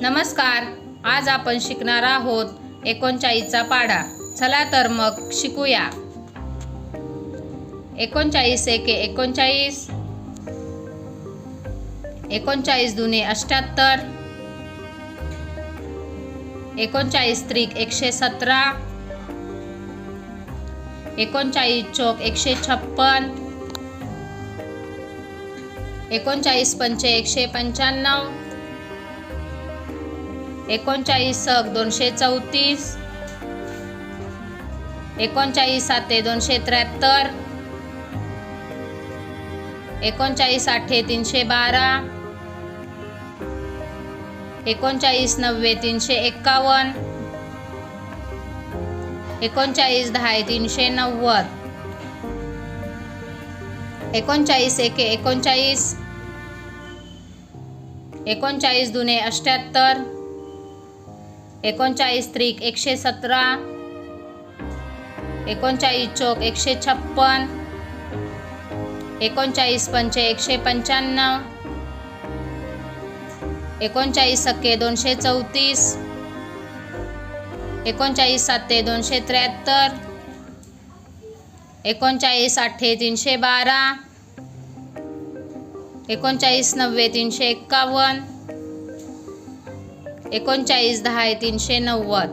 नमस्कार. आज आपण शिकणार आहोत एकोणचाळीसचा पाढा. चला तर मग शिकूया. एकोणचाळीस एके एकोणचाळीस. एकोणचाळीस दुने अष्ट्याहत्तर. एकोणचाळीस त्रिक एकशे सतरा. एकोणचाळीस चौक एकशे छप्पन. एकोणचाळीस पंचे एकशे पंच्याण्णव. एकोणचाळीस सक दोनशे चौतीस. एकोणचाळीस साते दोनशे त्र्याहत्तर. एकोणचाळीस आठे तीनशे बारा. एकोणचाळीस नव्वे तीनशे एक्कावन्न. एकोणचाळीस दहा तीनशे नव्वद. एकोणचाळीस एके एकोणचाळीस. एकोणचाळीस दुने अष्ट्याहत्तर एकोणचाळीस त्रिक एकशे सतरा एकोणचाळीस चौक एकशे छप्पन एकोणचाळीस पंचे एकशे पंच्याण्णव एकोणचाळीस सक्के दोनशे चौतीस एकोणचाळीस साते दोनशे त्र्याहत्तर एकोणचाळीस अठ्ठे तीनशे बारा एकोणचाळीस नव्वे तीनशे एक्कावन्न एकोणचाळीस दहा तीनशे नव्वद.